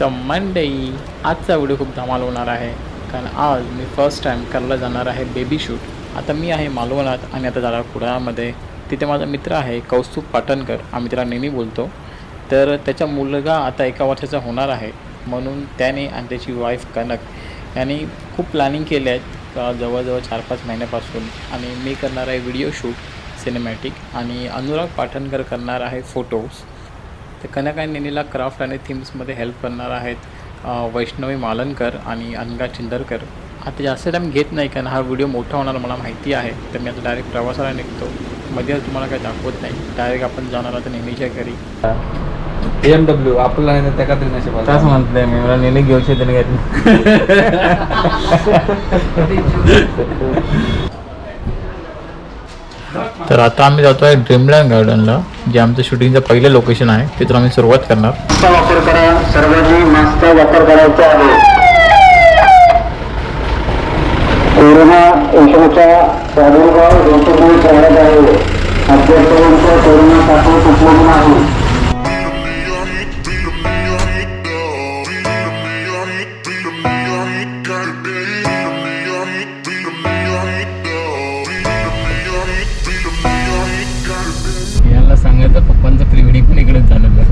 तर मंडई आजचा व्हिडिओ खूप धमाल होणार आहे. कारण आज मी फर्स्ट टाईम करायला जाणार आहे बेबी शूट आता मी आहे मालवणात आणि आता जाणार कुडाळमध्ये तिथे माझा मित्र आहे कौस्तुभ पाटणकर. आम्ही त्याला नेहमी बोलतो. तर त्याचा मुलगा आता एका वर्षाचा होणार आहे. म्हणून त्याने आणि त्याची वाईफ कनक यांनी खूप प्लॅनिंग केले आहेत जवळजवळ चार पाच महिन्यापासून. आणि मी करणार आहे व्हिडिओ शूट सिनेमॅटिक आणि अनुराग पाटणकर करणार आहे फोटोज तर कनक आणि नेनीला क्राफ्ट आणि थीम्समध्ये हेल्प करणार आहेत वैष्णवी मालनकर आणि अनगा चिंदरकर. आता जास्त टाईम घेत नाही कारण हा व्हिडिओ मोठा होणार मला माहिती आहे. तर मी आता डायरेक्ट प्रवासाला निघतो. मध्ये तुम्हाला काही दाखवत नाही. डायरेक्ट आपण जाणार आता नेहमीच्या घरी. बी एम डब्ल्यू आपल्याला आहे ना त्या कात्री नशे त्याच म्हणतोय मी. मला नेहमी घेऊ शकते तर आता आम्ही जातो आहे ड्रीमलँड गार्डनला जे आमचं शूटिंगचं पहिलं लोकेशन आहे तिथून आम्ही सुरुवात करणार. वापर करा सर्वांनी मास्कचा वापर करायचा आहे. कोरोना विषाणूचा प्रादुर्भाव दिवसेंदिवस आहे. अद्यापर्यंत कोरोना साखळी उपलब्ध नाही पण इकडेच झालेलं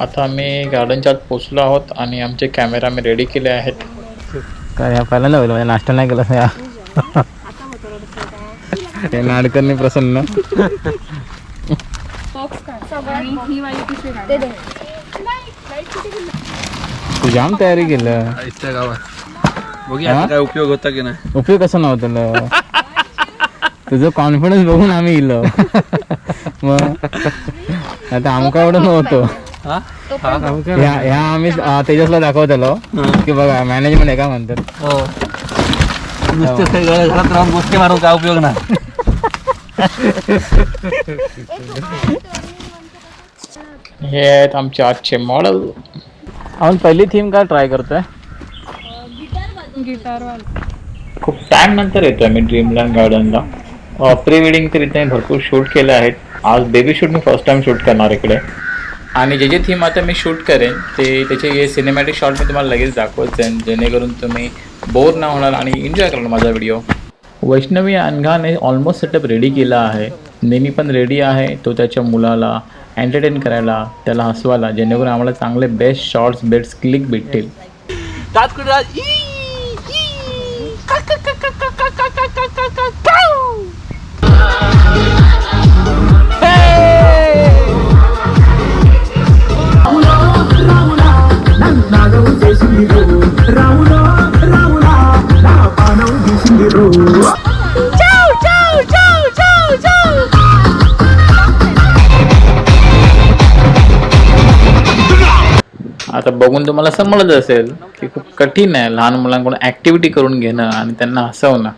आता आम्ही गार्डनच्या आत पोचलो आहोत आणि आमचे कॅमेरा आम्ही रेडी केले आहेत. काय या पहिल्यांदा होईल म्हणजे नाश्ता नाही केला या? हे नाडकरनी प्रसन्न. ही. तू जाम तयारी केलं. गावात. बघूया काय उपयोग होता की नाही. उपयोग कसा नव्हता तुझं कॉन्फिडन्स बघून आम्ही इलो. मग आता आमका एवढं नव्हतं. हा? ह्या ह्या आम्ही तेजसला दाखवतलो की बघा मॅनेजमेंट आहे का म्हणतात. हो. नुसते सगळं घरात राहून गोष्टी मारून काय उपयोग नाही. हे आहेत आमचे आजचे मॉडेल आपण पहिली थीम काय ट्राय करतोय? गिटार वाली खूप टाइम नंतर येतोय मी ड्रीमलँड गार्डनला प्री वेडिंग तर इथे भरपूर शूट केले आहेत. आज बेबी शूट मी फर्स्ट टाइम शूट करणार इकडे. आणि जे जे थीम आता मी शूट करेन ते त्याचे हे सिनेमॅटिक शॉट मी तुम्हाला लगेच दाखवत जाईन जेणेकरून तुम्ही बोर ना होणार आणि एन्जॉय कराल माझा व्हिडिओ वैष्णवी अनघाने ऑलमोस्ट सेटअप रेडी केला आहे. नेहमी पण रेडी आहे तो त्याच्या मुलाला एंटरटेन करायला त्याला हसवायला जेणेकरून आम्हाला चांगले बेस्ट शॉर्ट्स बेस्ट क्लिक भेटतील. बघून तुम्हाला समजत असेल की खूप कठीण आहे लहान मुलांकडून ऍक्टिव्हिटी करून घेणं आणि त्यांना हसवणं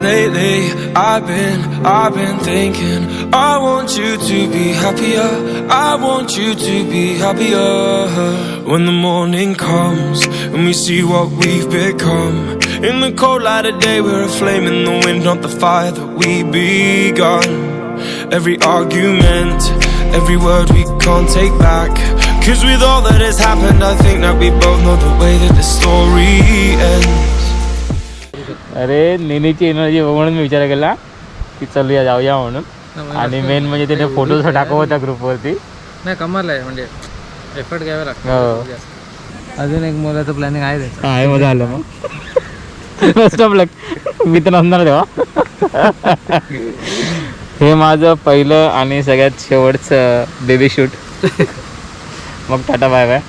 Lately, I've been, I've been thinking. I want you to be happier. I want you to be happier. When the morning comes and we see what we've become. In the cold light of day, we're a flame in the wind, not the fire that we begun. Every argument, every word we can't take back. Cause with all that has happened, I think that we both know the way that the story ends. अरे नेनीची energy बघून मी विचार केला की चलूया जाऊया म्हणून आणि main म्हणजे तिने फोटोज टाकव होता ग्रुपवरती नाही कमाल आहे म्हणजे एफर्ट घ्यावे लागतो हो. अजून एक मुलाचं प्लॅनिंग आहे त्याचं. आहे मजा आलं मग. बेस्ट ऑफ लक मी तर नसणार तेव्हा. हे माझं पहिलं आणि सगळ्यात शेवटचं बेबी शूट मग टाटा बाय बाय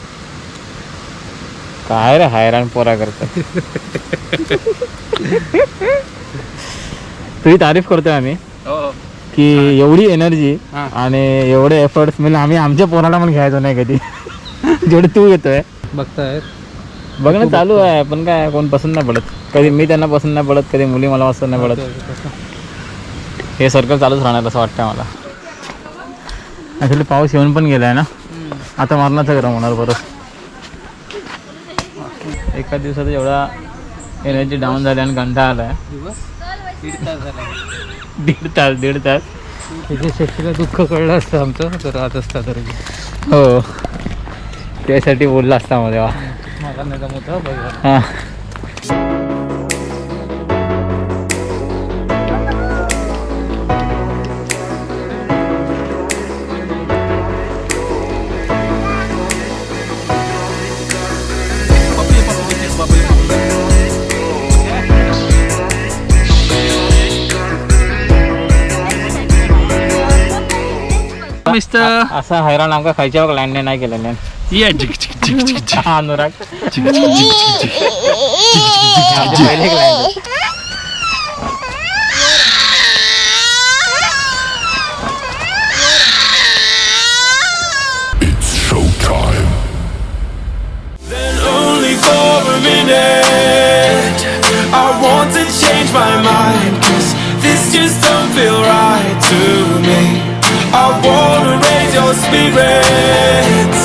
काय रे हैराण पोरा करतो. तुझी तारीफ करतोय आम्ही. हो. की एवढी एनर्जी. आणि एवढे एफर्ट्स म्हणजे आम्ही आमच्या पोराला पण घ्यायचो नाही कधी. जेवढे तू येतोय बघताय. बघणं चालू आहे पण काय कोण पसंत नाही पडत. कधी मी त्यांना पसंत नाही पडत कधी मुली मला पसंत नाही पडत. हे सर्कल चालूच राहणार असं वाटतं मला. ॲक्च्युली पाऊस येऊन पण गेलाय ना? आता मारण्याचं गरम होणार परत एका दिवसात एवढा एनर्जी डाऊन झाली आणि कंटाळा आलाय. दीड तास दीड तास. तास त्याच्यापेक्षा दुःख कळलं असतं आमचं तर राहत असता तर. हो. त्यासाठी बोलला असता मला तेव्हा. मला नाही जमत हं, बघ. हां. मिस्टर असा हैराण आमका खायच्या बघ लँड नाही केलेलं या चिक चिक चिक चिक चिक हा अनुराग चिक चिक चिक चिक आमचे पहिले client. Then only for a minute I want to change my mind Cause this just don't feel right to me I wanna raise your spirits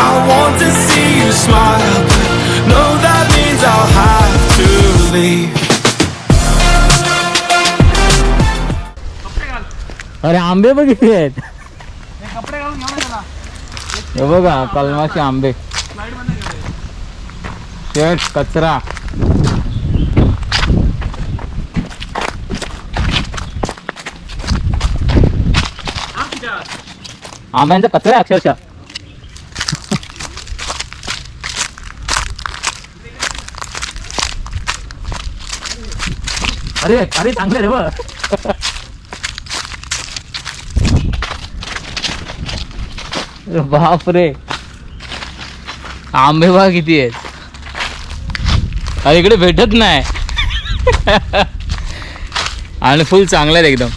I want to see you smile But no, that means I'll have to leave अरे आंबे बघ किती आहेत हे बघा कलमाचे आंबे शेट कचरा आंब्यांचा कचरा आहे अक्षरशः. अरे अरे चांगले रे बघ. बाप रे आंबे बा किती आहेत. अरे इकडे भेटत नाही. आणि फुल चांगलं आहेत एकदम.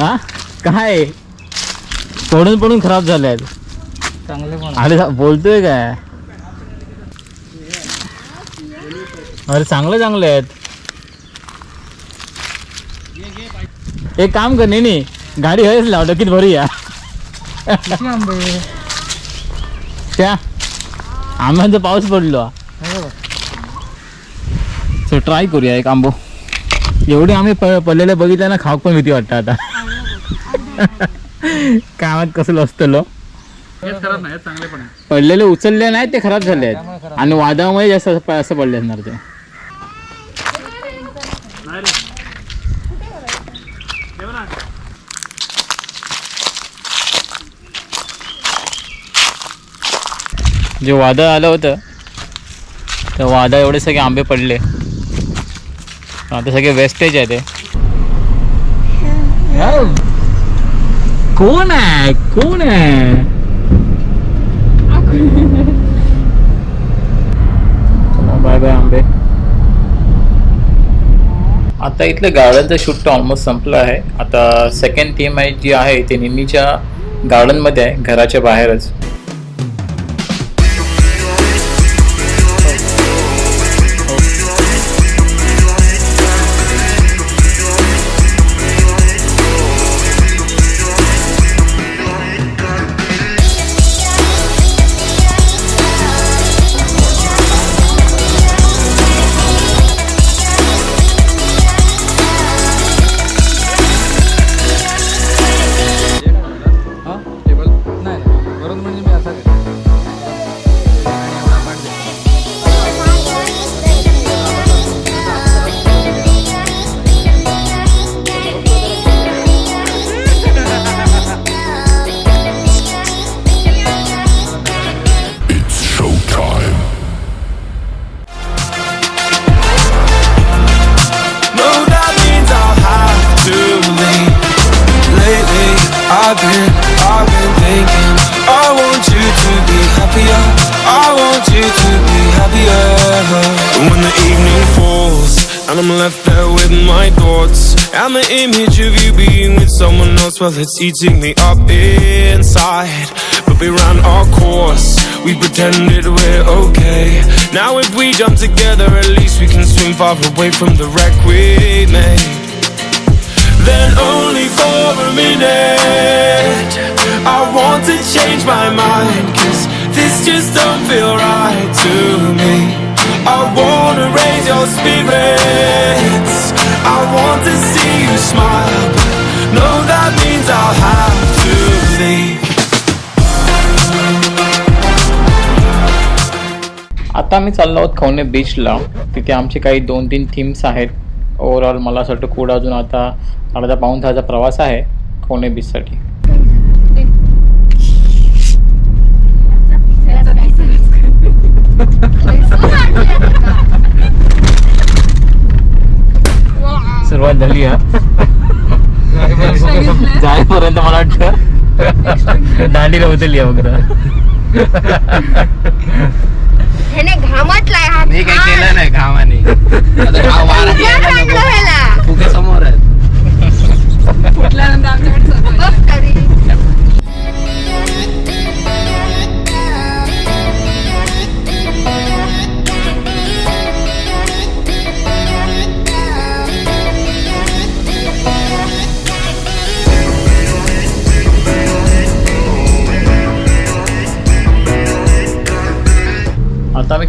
हा? काय? पडून पडून खराब झाले आहेत चांगले अरे बोलतोय काय? अरे चांगले चांगले आहेत. एक काम कर नाही गाडी हयच लाव डकीत भरूया त्या आंब्यांचा पाऊस पडलो. सो ट्राय करूया एक आंबो. एवढे आम्ही पडलेले बघितलं ना खाऊक पण भीती वाटतं आता. कामात कसं असतं नाही पडलेले उचलले नाहीत ते खराब झाले आहेत. आणि वादळामुळे जास्त असं पडले असणार ते. जे वादळ आलं होतं त्या वादळ एवढे सगळे आंबे पडले. आता सगळे वेस्टेज आहे ते. कोण आहे कोण आहे बाय बाय आंबे आता इथलं गार्डनचं शूट ऑलमोस्ट संपलं आहे. आता सेकंड थीम आहे जी आहे ती निमीच्या गार्डनमध्ये आहे घराच्या बाहेरच. I'm left there with my thoughts and the image of you being with someone else, well, it's eating me up inside. But we ran our course. We pretended we're okay. Now if we jump together, at least we can swim far away from the wreck we made. Then only for a minute, I want to change my mind. Cause this just don't feel your spirits. I want to see you smile, but no, that means I'll have to leave. आता आम्ही चाललो आहोत खवणे बीचला तिथे आमचे काही दोन तीन थीम्स आहेत. ओव्हरऑल मला असं वाटतं पुढं अजून आता अर्धा पाऊण तासाचा प्रवास आहे खवणे बीचसाठी सुरुवात झाली जायपर्यंत मला वाटतं. आहे फक्त. ह्याने घामटलाय हा मी काही केलं नाही घामाने. आता हा वारा. ह्याला फुगे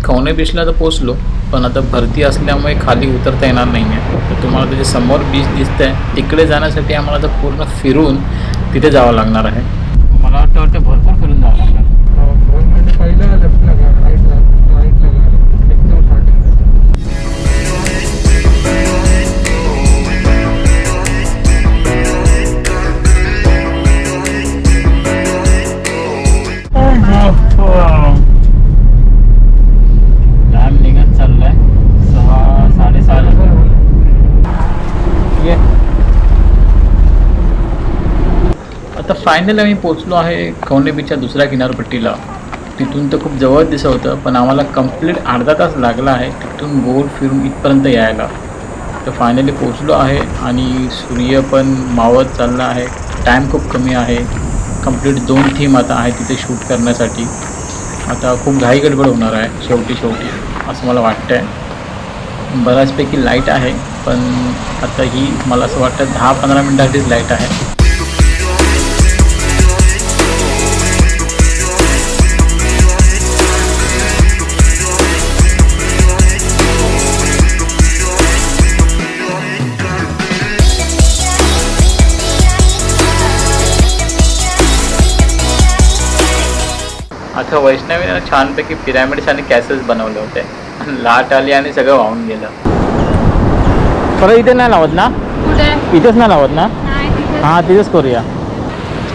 खवणे बीचला तर पोचलो पण आता भरती असल्यामुळे खाली उतरता येणार नाही आहे तर तुम्हाला त्याच्यासमोर बीच दिसतंय. तिकडे जाण्यासाठी आम्हाला आता पूर्ण फिरून तिथे जावं लागणार आहे. मला वाटतं वाटतं भरपूर फिरून जावं लागणार. फायनल आम्ही पोचलो आहे खवणे बीचच्या दुसऱ्या किनारपट्टीला. तिथून तर खूप जवळ दिसत होतं पण आम्हाला कंप्लीट अर्धा तास लागला आहे तिथून गोल फिरून इथपर्यंत यायला. तर फायनली पोचलो आहे आणि सूर्य पण मावत चालला आहे. टाईम खूप कमी आहे. कंप्लीट दोन थीम आता आहे तिथे शूट करण्यासाठी. आता खूप घाई गडबड होणार आहे शेवटी शेवटी असं मला वाटतं आहे बऱ्याचपैकी लाइट आहे पण आता ही मला असं वाटतं दहा पंधरा मिनटासाठीच लाइट आहे. आता वैष्णवीने छानपैकी पिरॅमिड्स आणि कॅसेस बनवले होते. लाट आली आणि सगळं वाहून गेलं. परत इथे नाही लावत ना? इथेच नाही लावत ना? हां तिथेच करूया.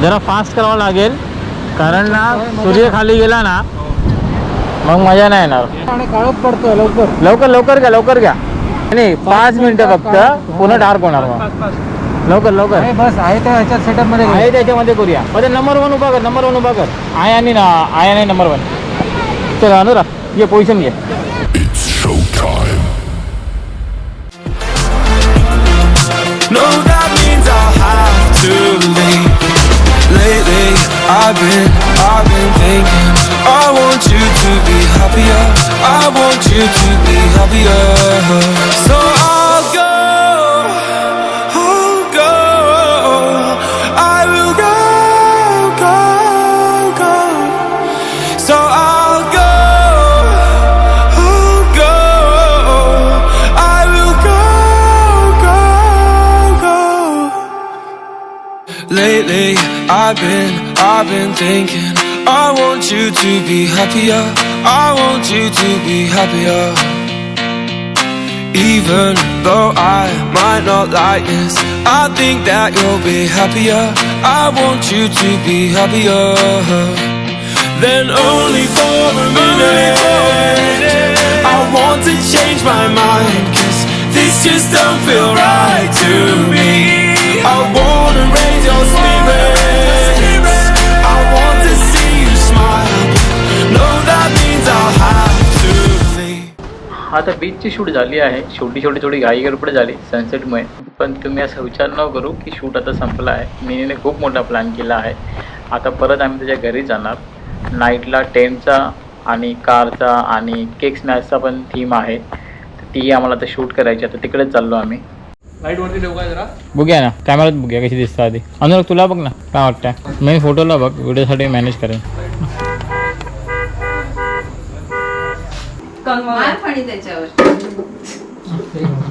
जरा फास्ट करावं लागेल कारण ना सूर्य खाली गेला ना मग मजा नाही येणार. आणि काळोख पडतोय लवकर. लवकर लवकर घ्या लवकर घ्या. नाही पाच मिनिटं फक्त पूर्ण डार्क होणार मग. लवकर लवकर. बस आहे त्या ह्याच्यात सेटअपमध्ये आहे त्याच्यामध्ये करूया. अरे नंबर वन उभा कर नंबर वन उभा कर. आय आणि ना आय आणि नंबर वन चल अनुराग ये पोझिशन घे. I want you to be happier. So I Lately, I've been, I've been thinking. I want you to be happier. I want you to be happier. Even though I might not like this, I think that you'll be happier. I want you to be happier. Then only for a minute, I want to change my mind. Cause this just don't feel right to me. I want आता बीचची shoot झाली आहे. शेवटी शेवटी थोडी घाई गडबड झाली. सनसेटमुळे पण तुम्ही असा विचार न करू की शूट आता संपला आहे. मिनीने खूप मोठा प्लॅन केला आहे. आता परत आम्ही त्याच्या घरी जाणार. नाईटला टेंटचा आणि कारचा आणि केक स्नॅक्सचा पण थीम आहे. तर ती आम्हाला आता शूट करायची आता तिकडेच चाललो आम्ही. लाइट वरती ठेवू काय जरा? बघूया ना. कॅमेऱ्यात बघूया कशी दिसतं आधी. अनुराग तुला बघ ना. काय वाटतं मी फोटोला बघ. व्हिडिओसाठी मॅनेज करेन. मार फणी त्याच्यावर.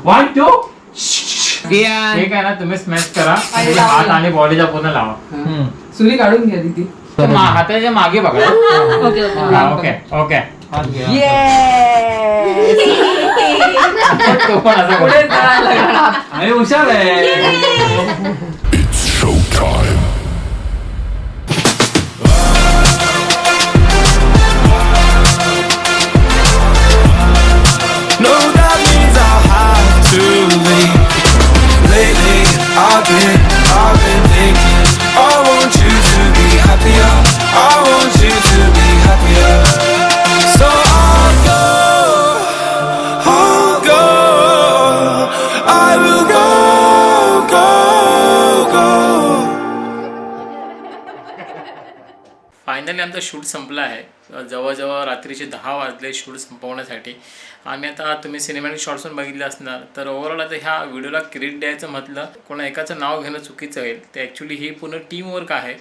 One two Kiyan. हे काय ना तुम्ही स्मॅश करा. आणि हात आणि बॉडीचा पूर्ण लावा. हम्म. सुरी काढून घ्या तिथे तर मा- हाताच्या मागे बघा. Okay okay. ओके तो पण असा पुढे करतो. जायला लागणार. अरे हुशार आहे No, that means I'll have to leave. Lately, I've been, I've been thinking. दहा शूट संपवण्यासाठी आणि आता तुम्ही सिनेमॅटिक शॉर्ट्स पण बघितले असणार. तर ओव्हरऑल आता ह्या व्हिडिओला क्रेडिट द्यायचं म्हटलं कोणा एकाचं नाव घेणं चुकीचं होईल ते ॲक्च्युली ही पूर्ण टीमवर्क आहे.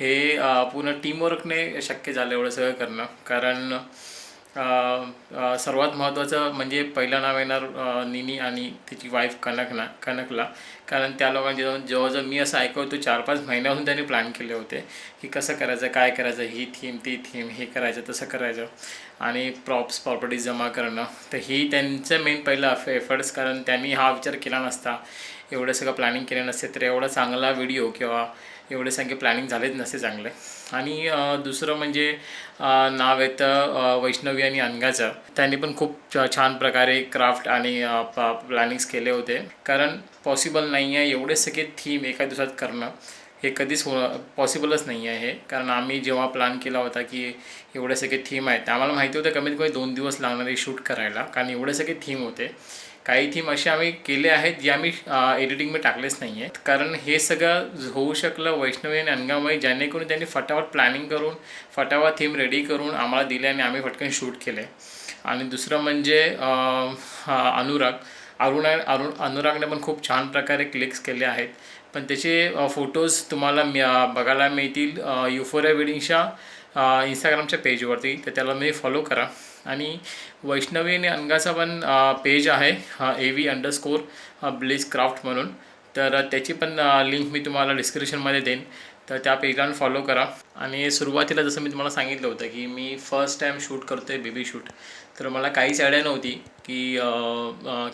हे पूर्ण टीमवर्कने शक्य झालं एवढं सगळं करणं. कारण सर्वात महत्त्वाचं म्हणजे पहिलं नाव येणार निनी आणि तिची वाईफ कनकना कनकला. कारण त्या लोकांचे जाऊन जवळजवळ मी असं ऐकवतो चार पाच महिन्याहून त्यांनी प्लॅन केले होते की कसं करायचं काय करायचं ही थीम ती थीम हे करायचं तसं करायचं. आणि प्रॉप्स प्रॉपर्टीज जमा करणं. तर ही त्यांचं मेन पहिलं एफर्ट्स कारण त्यांनी हा विचार केला नसता. एवढं सगळं प्लॅनिंग केलं नसते. तर एवढा चांगला व्हिडिओ किंवा एवढे सगळे प्लॅनिंग झालेच नसते चांगले. आणि दुसरं म्हणजे नाव येतं वैष्णवी आणि अनगाचं त्यांनी पण खूप छ- छान प्रकारे क्राफ्ट आणि प्लॅनिंग्स केले होते. कारण पॉसिबल नाही आहे एवढे सगळे थीम एका दिवसात करणं. हे कधीच हो पॉसिबलच नाही आहे हे. कारण आम्ही जेव्हा प्लॅन केला होता की एवढे सगळे थीम आहेत आम्हाला माहिती होतं कमीत कमी दोन दिवस लागणारे शूट करायला. कारण एवढे सगळे थीम होते. काही थीम असे आम्ही केले आहेत जे आम्ही एडिटिंगमध्ये टाकलेच नाही आहेत कारण हे सगळं होऊ शकलं वैष्णवी आणि अनगामय जेणेकरून त्यांनी फटाफट प्लॅनिंग करून फटाफट थीम रेडी करून आम्हाला दिले आणि आम्ही फटकन शूट केले. आणि दुसरं म्हणजे अनुराग. अरुणा अरुण अनुरागने पण खूप छान प्रकारे क्लिक्स केले आहेत. पण त्याचे फोटोज तुम्हाला बघायला मिळतील. युफोरिया वेडिंगच्या इंस्टाग्रामच्या पेजवरती तर त्याला मी फॉलो करा. आणि वैष्णवी आणि अनगाचा पण पेज आहे A V underscore bliss craft म्हणून. तर त्याची पण लिंक मी तुम्हाला डिस्क्रिप्शनमध्ये देईन. तर त्या पेजला फॉलो करा. आणि सुरुवातीला जसं मी तुम्हाला सांगितलं होतं की मी फर्स्ट टाईम शूट करतो आहे बेबी शूट तर मला काहीच आयडिया नव्हती की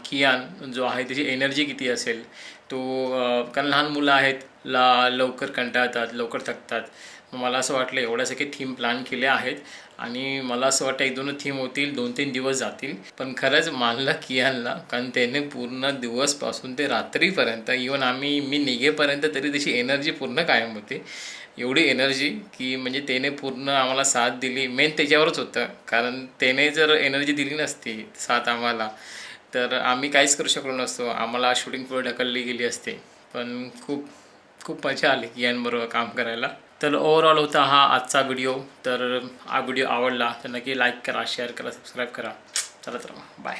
कियान जो आहे त्याची एनर्जी किती असेल. तो कारण लहान मुलं आहेत ला लवकर कंटाळतात लवकर थकतात. मला असं वाटलं एवढ्या सगळे थीम प्लॅन केले आहेत. आणि मला असं वाटतं एक दोन थीम होतील दोन तीन दिवस जातील. पण खरंच मानलं कियानला कारण त्याने पूर्ण दिवसपासून ते रात्रीपर्यंत इवन आम्ही मी निघेपर्यंत तरी त्याची एनर्जी पूर्ण कायम होती. एवढी एनर्जी की म्हणजे त्याने पूर्ण आम्हाला साथ दिली. मेन त्याच्यावरच होतं. कारण त्याने जर एनर्जी दिली नसती साथ आम्हाला तर आम्ही काहीच करू शकलो नसतो. आम्हाला शूटिंग पुढे ढकलली गेली असते. पण खूप खूप मजा आली कियानबरोबर काम करायला. तर ओवरऑल होता हा आजचा व्हिडिओ तर हा व्हिडिओ आवडला तर नक्की लाईक करा शेअर करा सबस्क्राईब करा. चला तर बाय